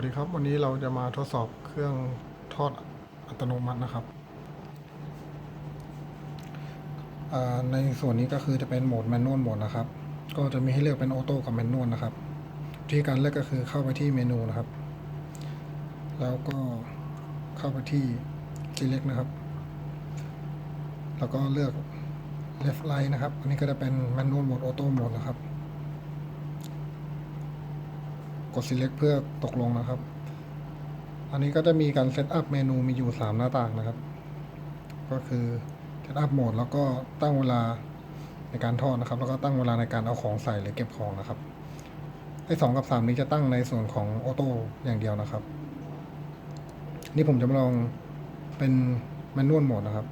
วัสดีครับ วันนี้เราจะมาทดสอบเครื่องทอดอัตโนมัตินะครับ ในส่วนนี้ก็คือจะเป็นโหมดแมนนวลโหมดนะครับ ก็จะมีให้เลือกเป็นออโต้กับแมนนวลนะครับวิธีการเลือกก็คือเข้าไปที่เมนูนะครับ แล้วก็เข้าไปที่ select นะครับ แล้วก็เลือก left right นะครับ อันนี้ก็จะเป็นแมนนวลโหมดออโต้โหมดนะครับ กด select เพื่อตกลงนะครับ อันนี้ก็จะมีการเซตอัพเมนูมีอยู่ 3 หน้าต่างนะครับ ก็คือเซตอัพโหมดแล้วก็ตั้งเวลาในการทอดนะครับ แล้วก็ตั้งเวลาในการเอาของใส่หรือเก็บของนะครับไอ้สองกับ3นี้จะตั้งในส่วนของออโต้อย่างเดียวนะครับ นี่ผมจะมาลองเป็นแมนนวลโหมดนะครับ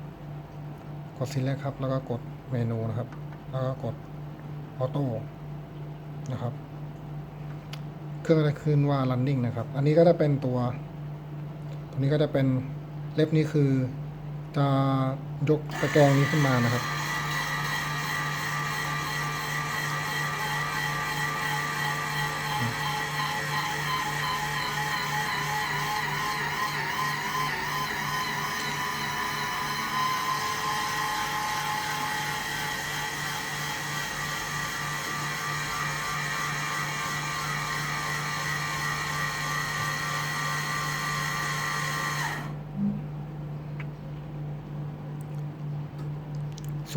กด select ครับ แล้วก็กดเมนูนะครับ แล้วก็กดออโต้นะครับ เครื่องก็จะขึ้นว่า running นะครับ อันนี้ก็จะเป็นตัว ตัวนี้ก็จะเป็นเล็บนี้คือ จะยกตะแกรงนี้ขึ้นมานะครับ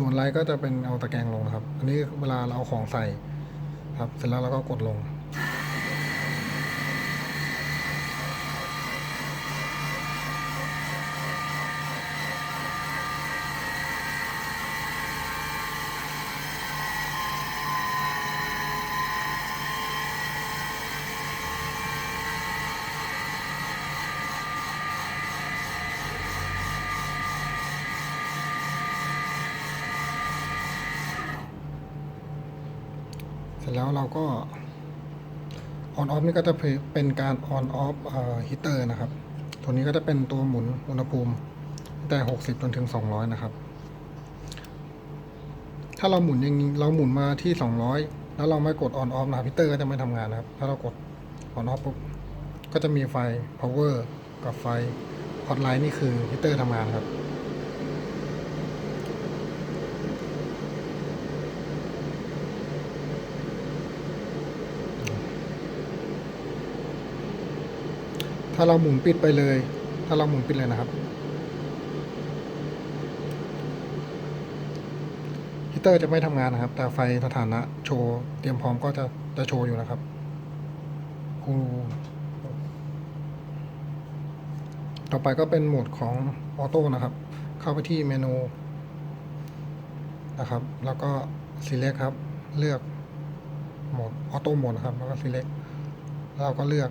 ส่วนไลท์ก็จะเป็นเอาตะแกรงลงนะครับ อันนี้เวลาเราเอาของใส่ครับ เสร็จแล้วเราก็กดลง ร็จแล้วเราก็ on off นี่ก็จะเป็นการ on off ฮีเตอร์นะครับ ตัวนี้ก็จะเป็นตัวหมุนอุณหภูมิตั้งแต่ 60 จนถึง 200 นะครับ ถ้าเราหมุนอย่างนี้เราหมุนมาที่ 200 แล้วเราไม่กด on off นะฮีเตอร์ก็จะไม่ทำงานนะครับ ถ้าเรากด on off ปุ๊บก็จะมีไฟ power กับไฟ hotline นี่คือฮีเตอร์ทำงานครับ ถ้าเราหมุนปิดไปเลย ถ้าเราหมุนปิดเลยนะครับฮีเตอร์จะไม่ทำงานนะครับ แต่ไฟสถานะโชว์เตรียมพร้อมก็จะจะโชว์อยู่นะครับอู้ต่อไปก็เป็นโหมดของออโต้นะครับ เข้าไปที่เมนูนะครับ แล้วก็ select ครับ เลือกโหมดออโต้โหมดนะครับ แล้วก็ select แล้วเราก็เลือก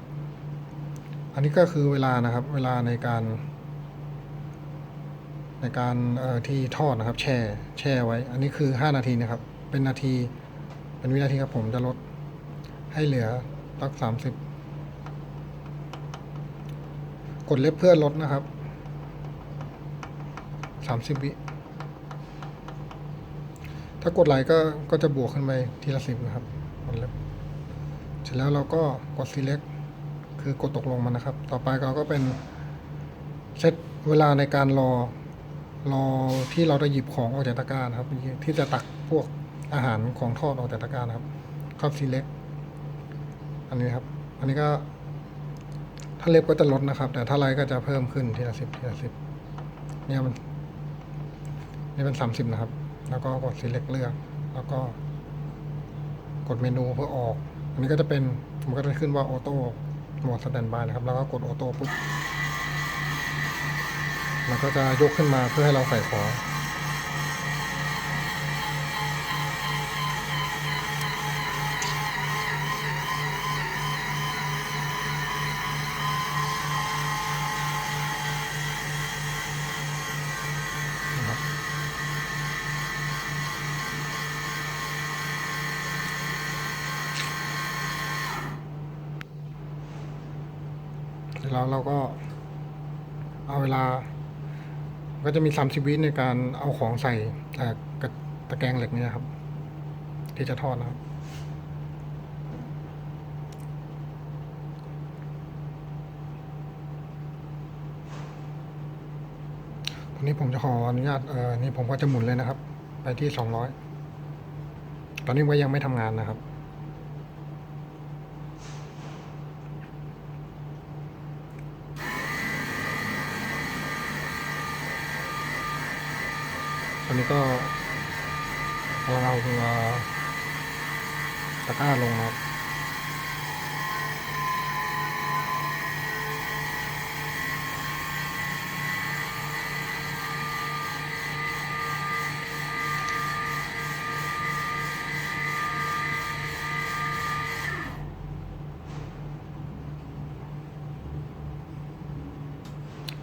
อันนี้ก็คือเวลานะครับ เวลาในการ ในการที่ทอดนะครับ แช่แช่ไว้ อันนี้คือ 5 นาทีนะครับ เป็นนาที เป็นวินาทีครับผมจะลดให้เหลือสักสามสิบกดเล็บเพื่อลดนะครับสามสิบวิถ้ากดไหลก็ก็จะบวกขึ้นไปทีละสิบนะครับกดเล็บเสร็จแล้วเราก็กด select คือกดตกลงมันนะครับ ต่อไปเราก็เป็นเซตเวลาในการรอรอที่เราจะหยิบของออกจากตะกร้านะครับที่จะตักพวกอาหารของทอดออกจากตะกร้านะครับเข้า select อันนี้ครับ อันนี้ก็ถ้าเล็บก็จะลดนะครับ แต่ถ้าไลก็จะเพิ่มขึ้นทีละสิบทีละสิบเนี่ยมันนี่เป็นสามสิบนะครับ แล้วก็กด select เลือก แล้วก็กดเมนูเพื่อออก อันนี้ก็จะเป็นมันก็จะขึ้นว่าออโต้ โหมดสแตนบายนะครับ แล้วก็กดออโต้ปุ๊บ มันก็จะยกขึ้นมาเพื่อให้เราใส่ของ แล้วเราก็เอาเวลา ก็จะมีสามสิบวิในการเอาของใส่ตะแกรงเหล็กนี่นครับ ที่จะทอดนะครับันนี้ผมจะขออนุญาตเออนี่ผมก็จะหมุนเลยนะครับ ไปที่สองร้อย ตอนนี้ก็ยังไม่ทำงานนะครับ ตอนนี้ก็กำลังเอาตัวตะกร้าลงครับ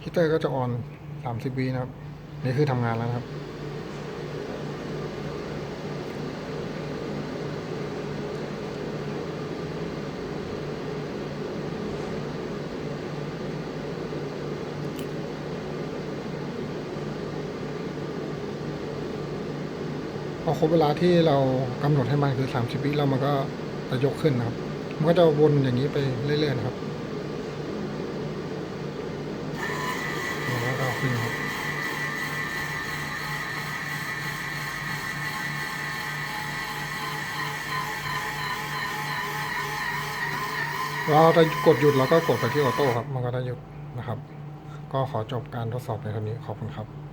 ฮีตเตอร์ก็จะออน 30วินะครับ นี่คือทำงานแล้วนะครับ อครบเวลาที่เรากำหนดให้มันคือ 30วิแล้วมันก็จะยกขึ้นนะครับ มันก็จะวนอย่างนี้ไปเรื่อยๆนะครับแล้วก็เอาขึ้นครับเราจะกดหยุดแล้วก็กดไปที่ออโต้ครับ มันก็ได้หยุดนะครับ ก็ขอจบการทดสอบในครั้งนี้ขอบคุณครับ